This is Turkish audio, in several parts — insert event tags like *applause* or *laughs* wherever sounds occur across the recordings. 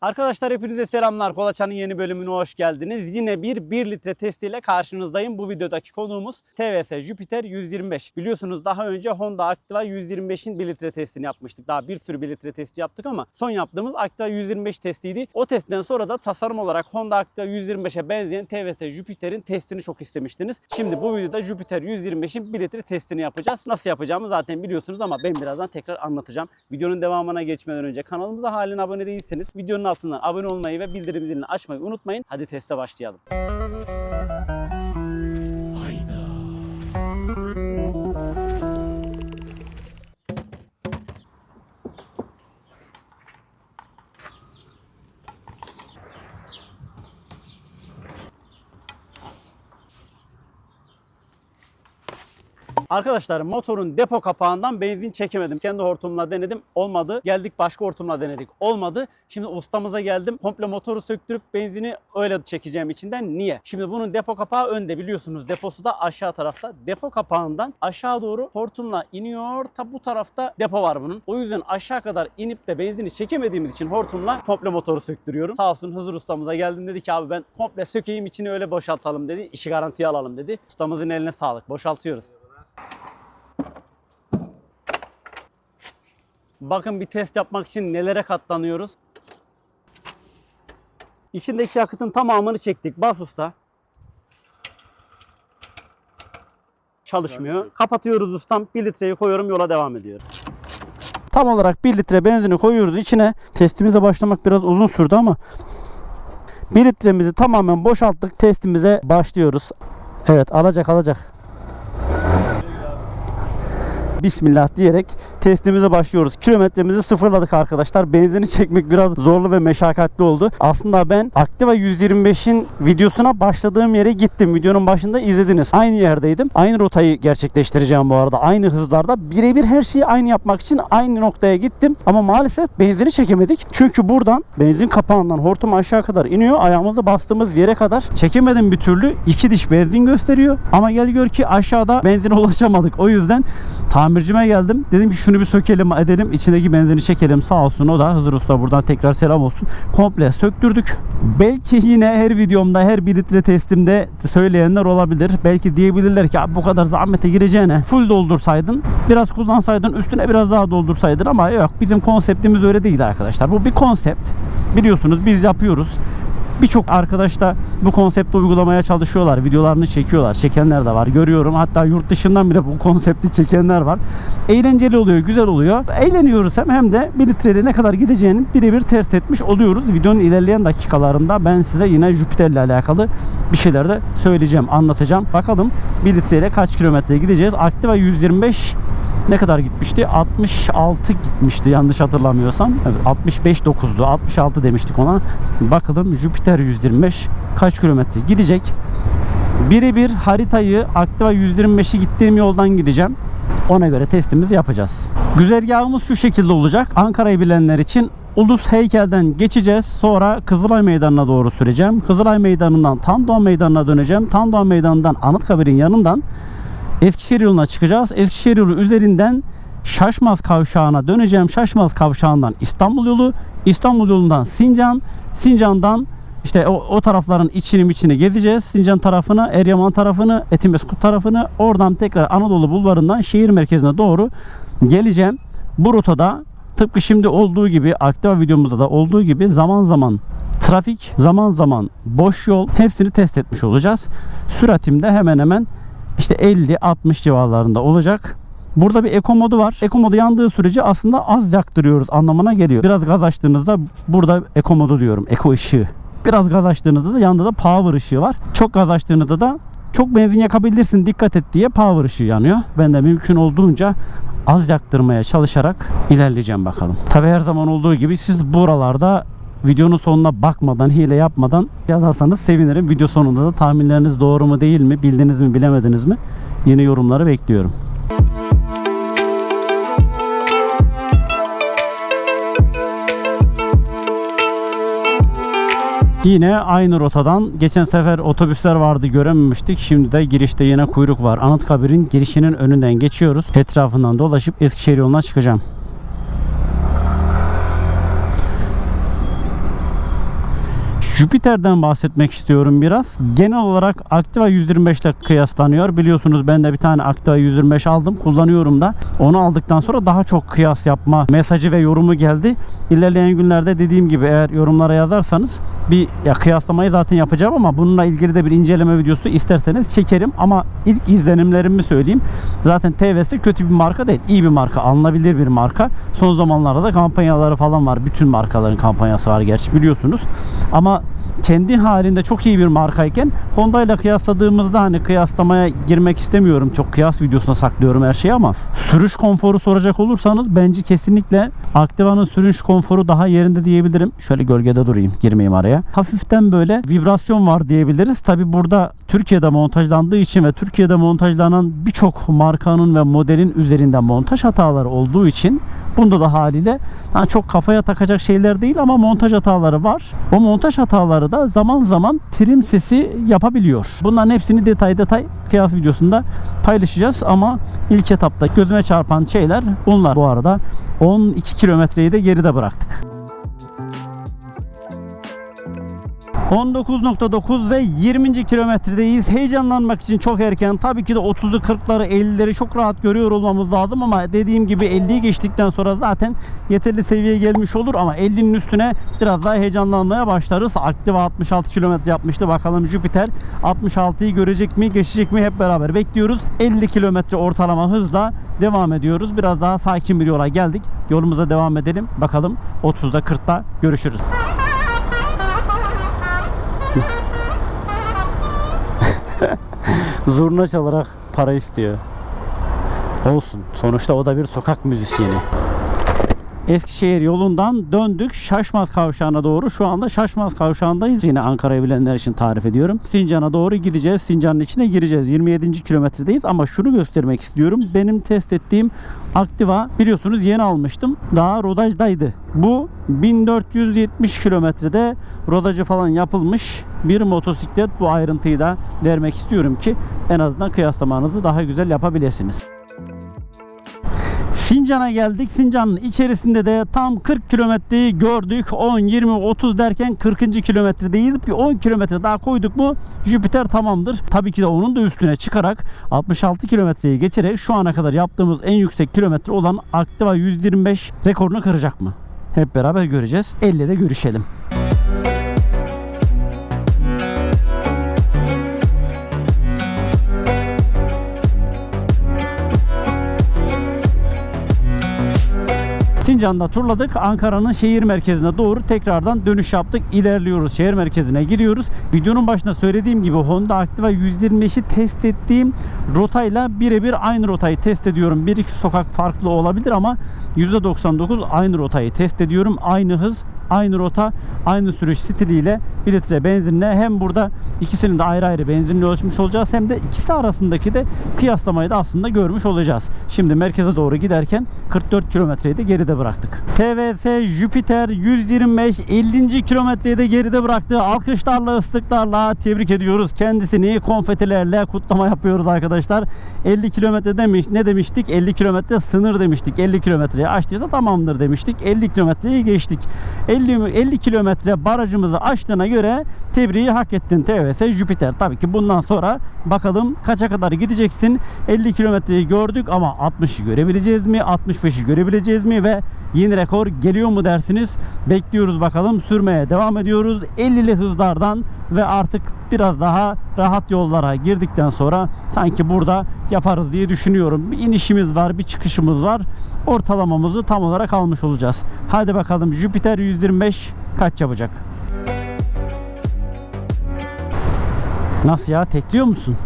Arkadaşlar hepinize selamlar. Kolaçan'ın yeni bölümüne hoş geldiniz. Yine bir 1 litre testiyle karşınızdayım. Bu videodaki konuğumuz TVS Jupiter 125. Biliyorsunuz daha önce Honda Activa 125'in 1 litre testini yapmıştık. Daha bir sürü 1 litre testi yaptık ama son yaptığımız Activa 125 testiydi. O testten sonra da tasarım olarak Honda Activa 125'e benzeyen TVS Jupiter'in testini çok istemiştiniz. Şimdi bu videoda Jupiter 125'in 1 litre testini yapacağız. Nasıl yapacağımı zaten biliyorsunuz ama ben birazdan tekrar anlatacağım. Videonun devamına geçmeden önce kanalımıza halen abone değilseniz videonun altından abone olmayı ve bildirim zilini açmayı unutmayın. Hadi teste başlayalım. Arkadaşlar motorun depo kapağından benzin çekemedim. Kendi hortumla denedim. Olmadı. Geldik başka hortumla denedik. Olmadı. Şimdi ustamıza geldim. Komple motoru söktürüp benzini öyle çekeceğim içinden. Niye? Şimdi bunun depo kapağı önde biliyorsunuz. Deposu da aşağı tarafta. Depo kapağından aşağı doğru hortumla iniyor. Ta bu tarafta depo var bunun. O yüzden aşağı kadar inip de benzini çekemediğimiz için hortumla komple motoru söktürüyorum. Sağ olsun Hızır ustamıza geldim dedi ki abi ben komple sökeyim içini öyle boşaltalım dedi. İşi garantiye alalım dedi. Ustamızın eline sağlık. Boşaltıyoruz. Bakın bir test yapmak için nelere katlanıyoruz. İçindeki yakıtın tamamını çektik. Bas usta. Çalışmıyor. Kapatıyoruz ustam. 1 litreyi koyuyorum yola devam ediyorum. Tam olarak 1 litre benzini koyuyoruz içine. Testimize başlamak biraz uzun sürdü ama 1 litremizi tamamen boşalttık. Testimize başlıyoruz. Evet alacak alacak. Bismillah diyerek testimize başlıyoruz. Kilometremizi sıfırladık arkadaşlar. Benzini *laughs* çekmek biraz zorlu ve meşakkatli oldu. Aslında ben Activa 125'in videosuna başladığım yere gittim. Videonun başında izlediniz. Aynı yerdeydim. Aynı rotayı gerçekleştireceğim bu arada. Aynı hızlarda. Birebir her şeyi aynı yapmak için aynı noktaya gittim. Ama maalesef benzini çekemedik. Çünkü buradan benzin kapağından hortum aşağı kadar iniyor. Ayağımızı bastığımız yere kadar çekemedim bir türlü. İki diş benzin gösteriyor. Ama gel gör ki aşağıda benzine *laughs* ulaşamadık. O yüzden tamircime geldim. Dedim ki şunu bir sökelim edelim. içindeki benzini çekelim. Sağ olsun o da Hızır Usta buradan tekrar selam olsun. Komple söktürdük. Belki yine her videomda her bir litre testimde söyleyenler olabilir. Belki diyebilirler ki bu kadar zahmete gireceğine full doldursaydın. Biraz kullansaydın üstüne biraz daha doldursaydın ama yok bizim konseptimiz öyle değil arkadaşlar. Bu bir konsept. Biliyorsunuz biz yapıyoruz. Birçok arkadaş da bu konsepti uygulamaya çalışıyorlar. Videolarını çekiyorlar. Çekenler de var. Görüyorum. Hatta yurt dışından bile bu konsepti çekenler var. Eğlenceli oluyor. Güzel oluyor. Eğleniyoruz hem hem de 1 litreli ne kadar gideceğini birebir test etmiş oluyoruz. Videonun ilerleyen dakikalarında ben size yine Jüpiter ile alakalı bir şeyler de söyleyeceğim, anlatacağım. Bakalım 1 litreyle kaç kilometre gideceğiz. Activa 125 ne kadar gitmişti? 66 gitmişti yanlış hatırlamıyorsam. Evet, 65 9'du. 66 demiştik ona. Bakalım Jupiter 125 kaç kilometre gidecek? Birebir haritayı Activa 125'i gittiğim yoldan gideceğim. Ona göre testimizi yapacağız. Güzergahımız şu şekilde olacak. Ankara'yı bilenler için Ulus Heykel'den geçeceğiz. Sonra Kızılay Meydanı'na doğru süreceğim. Kızılay Meydanı'ndan Tandoğan Meydanı'na döneceğim. Tandoğan Meydanı'ndan Anıtkabir'in yanından Eskişehir yoluna çıkacağız. Eskişehir yolu üzerinden Şaşmaz kavşağına döneceğim. Şaşmaz kavşağından İstanbul yolu, İstanbul yolundan Sincan, Sincan'dan işte o, o tarafların içini içini gezeceğiz. Sincan tarafını, Eryaman tarafını, Etimeskut tarafını oradan tekrar Anadolu bulvarından şehir merkezine doğru geleceğim. Bu rotada tıpkı şimdi olduğu gibi aktif videomuzda da olduğu gibi zaman zaman trafik, zaman zaman boş yol hepsini test etmiş olacağız. Süratim de hemen hemen işte 50-60 civarlarında olacak. Burada bir eko modu var. Eko modu yandığı sürece aslında az yaktırıyoruz anlamına geliyor. Biraz gaz açtığınızda burada eko modu diyorum. Eko ışığı. Biraz gaz açtığınızda da yanında da power ışığı var. Çok gaz açtığınızda da çok benzin yakabilirsin dikkat et diye power ışığı yanıyor. Ben de mümkün olduğunca az yaktırmaya çalışarak ilerleyeceğim bakalım. Tabi her zaman olduğu gibi siz buralarda videonun sonuna bakmadan, hile yapmadan yazarsanız sevinirim. Video sonunda da tahminleriniz doğru mu değil mi, bildiniz mi, bilemediniz mi? Yeni yorumları bekliyorum. Yine aynı rotadan geçen sefer otobüsler vardı görememiştik. Şimdi de girişte yine kuyruk var. Anıtkabir'in girişinin önünden geçiyoruz. Etrafından dolaşıp Eskişehir yoluna çıkacağım. Jüpiter'den bahsetmek istiyorum biraz. Genel olarak Activa 125 ile kıyaslanıyor. Biliyorsunuz ben de bir tane Activa 125 aldım. Kullanıyorum da. Onu aldıktan sonra daha çok kıyas yapma mesajı ve yorumu geldi. İlerleyen günlerde dediğim gibi eğer yorumlara yazarsanız bir ya kıyaslamayı zaten yapacağım ama bununla ilgili de bir inceleme videosu isterseniz çekerim ama ilk izlenimlerimi söyleyeyim. Zaten TVS kötü bir marka değil. iyi bir marka. Alınabilir bir marka. Son zamanlarda da kampanyaları falan var. Bütün markaların kampanyası var gerçi biliyorsunuz. Ama kendi halinde çok iyi bir markayken Honda ile kıyasladığımızda hani kıyaslamaya girmek istemiyorum. Çok kıyas videosuna saklıyorum her şeyi ama sürüş konforu soracak olursanız bence kesinlikle Activa'nın sürüş konforu daha yerinde diyebilirim. Şöyle gölgede durayım girmeyeyim araya. Hafiften böyle vibrasyon var diyebiliriz. Tabi burada Türkiye'de montajlandığı için ve Türkiye'de montajlanan birçok markanın ve modelin üzerinde montaj hataları olduğu için Bunda da haliyle hani çok kafaya takacak şeyler değil ama montaj hataları var. O montaj hataları da zaman zaman trim sesi yapabiliyor. Bunların hepsini detay detay kıyas videosunda paylaşacağız ama ilk etapta gözüme çarpan şeyler bunlar. Bu arada 12 kilometreyi de geride bıraktık. 19.9 ve 20. kilometredeyiz. Heyecanlanmak için çok erken. Tabii ki de 30'lu 40'ları 50'leri çok rahat görüyor olmamız lazım ama dediğim gibi 50'yi geçtikten sonra zaten yeterli seviyeye gelmiş olur ama 50'nin üstüne biraz daha heyecanlanmaya başlarız. Aktiva 66 kilometre yapmıştı. Bakalım Jüpiter 66'yı görecek mi, geçecek mi hep beraber bekliyoruz. 50 kilometre ortalama hızla devam ediyoruz. Biraz daha sakin bir yola geldik. Yolumuza devam edelim. Bakalım 30'da 40'ta görüşürüz. Zurna çalarak para istiyor. Olsun. Sonuçta o da bir sokak müzisyeni. Eskişehir yolundan döndük Şaşmaz Kavşağı'na doğru. Şu anda Şaşmaz Kavşağı'ndayız. Yine Ankara'yı bilenler için tarif ediyorum. Sincan'a doğru gideceğiz. Sincan'ın içine gireceğiz. 27. kilometredeyiz ama şunu göstermek istiyorum. Benim test ettiğim Activa biliyorsunuz yeni almıştım. Daha rodajdaydı. Bu 1470 kilometrede rodajı falan yapılmış bir motosiklet. Bu ayrıntıyı da vermek istiyorum ki en azından kıyaslamanızı daha güzel yapabilirsiniz. Sincan'a geldik. Sincan'ın içerisinde de tam 40 kilometreyi gördük. 10, 20, 30 derken 40. kilometredeyiz. Bir 10 kilometre daha koyduk mu Jüpiter tamamdır. Tabii ki de onun da üstüne çıkarak 66 kilometreyi geçerek şu ana kadar yaptığımız en yüksek kilometre olan Activa 125 rekorunu kıracak mı? Hep beraber göreceğiz. 50'de görüşelim. Sincan'da turladık. Ankara'nın şehir merkezine doğru tekrardan dönüş yaptık. İlerliyoruz. Şehir merkezine gidiyoruz. Videonun başında söylediğim gibi Honda Activa 125'i test ettiğim rotayla birebir aynı rotayı test ediyorum. Bir iki sokak farklı olabilir ama %99 aynı rotayı test ediyorum. Aynı hız, aynı rota, aynı sürüş stiliyle 1 litre benzinle hem burada ikisinin de ayrı ayrı benzinli ölçmüş olacağız hem de ikisi arasındaki de kıyaslamayı da aslında görmüş olacağız. Şimdi merkeze doğru giderken 44 kilometreyi de geride bıraktık. TVS Jupiter 125 50. kilometreyi de geride bıraktı. Alkışlarla ıslıklarla tebrik ediyoruz. Kendisini konfetilerle kutlama yapıyoruz arkadaşlar. 50 kilometre demiş. Ne demiştik? 50 kilometre sınır demiştik. 50 kilometreyi aştıysa tamamdır demiştik. 50 kilometreyi geçtik. 50, 50 kilometre barajımızı aştığına göre tebriği hak ettin TVS Jupiter. Tabii ki bundan sonra bakalım kaça kadar gideceksin. 50 kilometreyi gördük ama 60'ı görebileceğiz mi? 65'i görebileceğiz mi? Ve yeni rekor geliyor mu dersiniz? Bekliyoruz bakalım. Sürmeye devam ediyoruz. 50'li hızlardan ve artık biraz daha rahat yollara girdikten sonra sanki burada yaparız diye düşünüyorum. Bir inişimiz var, bir çıkışımız var. Ortalamamızı tam olarak almış olacağız. Hadi bakalım Jupiter 125 kaç yapacak? Nasıl ya tekliyor musun?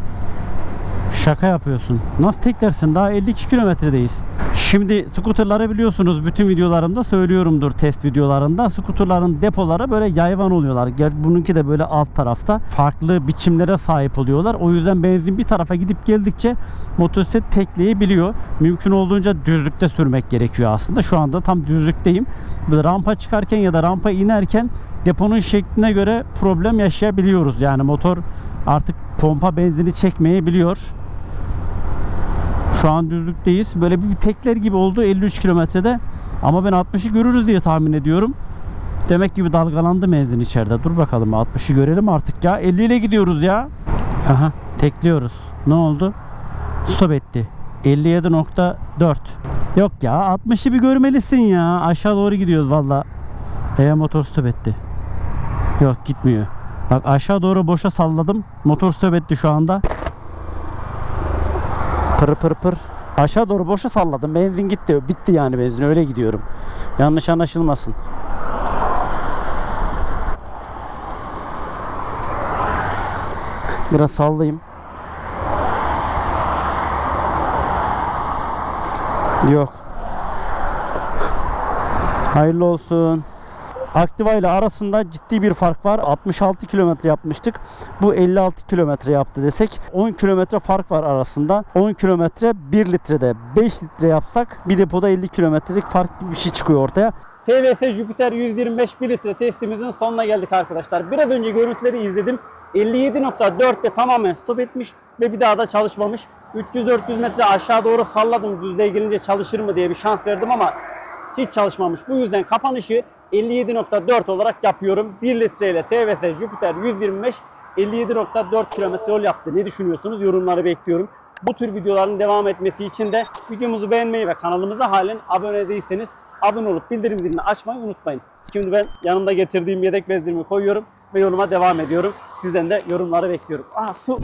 Şaka yapıyorsun. Nasıl teklersin? Daha 52 kilometredeyiz. Şimdi skuterları biliyorsunuz bütün videolarımda söylüyorumdur test videolarında. Skuterların depoları böyle yayvan oluyorlar. Gel bununki de böyle alt tarafta farklı biçimlere sahip oluyorlar. O yüzden benzin bir tarafa gidip geldikçe motosiklet tekleyebiliyor. Mümkün olduğunca düzlükte sürmek gerekiyor aslında. Şu anda tam düzlükteyim. Böyle rampa çıkarken ya da rampa inerken deponun şekline göre problem yaşayabiliyoruz. Yani motor artık pompa benzini çekmeyebiliyor. Şu an düzlükteyiz. Böyle bir tekler gibi oldu 53 kilometrede. Ama ben 60'ı görürüz diye tahmin ediyorum. Demek ki bir dalgalandı benzin içeride. Dur bakalım 60'ı görelim artık ya. 50 ile gidiyoruz ya. Aha tekliyoruz. Ne oldu? Stop etti. 57.4 Yok ya 60'ı bir görmelisin ya. Aşağı doğru gidiyoruz valla. E motor stop etti. Yok gitmiyor. Bak aşağı doğru boşa salladım. Motor stop etti şu anda. Pır pır pır. Aşağı doğru boşa salladım. Benzin gitti. Bitti yani benzin. Öyle gidiyorum. Yanlış anlaşılmasın. Biraz sallayayım. Yok. Hayırlı olsun. Aktiva ile arasında ciddi bir fark var. 66 kilometre yapmıştık. Bu 56 kilometre yaptı desek 10 kilometre fark var arasında. 10 kilometre 1 litrede 5 litre yapsak bir depoda 50 kilometrelik fark bir şey çıkıyor ortaya. TVS Jupiter 125 1 litre testimizin sonuna geldik arkadaşlar. Biraz önce görüntüleri izledim. 57.4'te tamamen stop etmiş ve bir daha da çalışmamış. 300-400 metre aşağı doğru salladım düzlüğe gelince çalışır mı diye bir şans verdim ama hiç çalışmamış. Bu yüzden kapanışı 57.4 olarak yapıyorum. 1 litreyle TVS Jupiter 125 57.4 kilometre yol yaptı. Ne düşünüyorsunuz? Yorumları bekliyorum. Bu tür videoların devam etmesi için de videomuzu beğenmeyi ve kanalımıza halen abone değilseniz abone olup bildirim zilini açmayı unutmayın. Şimdi ben yanımda getirdiğim yedek bezlerimi koyuyorum ve yoluma devam ediyorum. Sizden de yorumları bekliyorum. Aa su.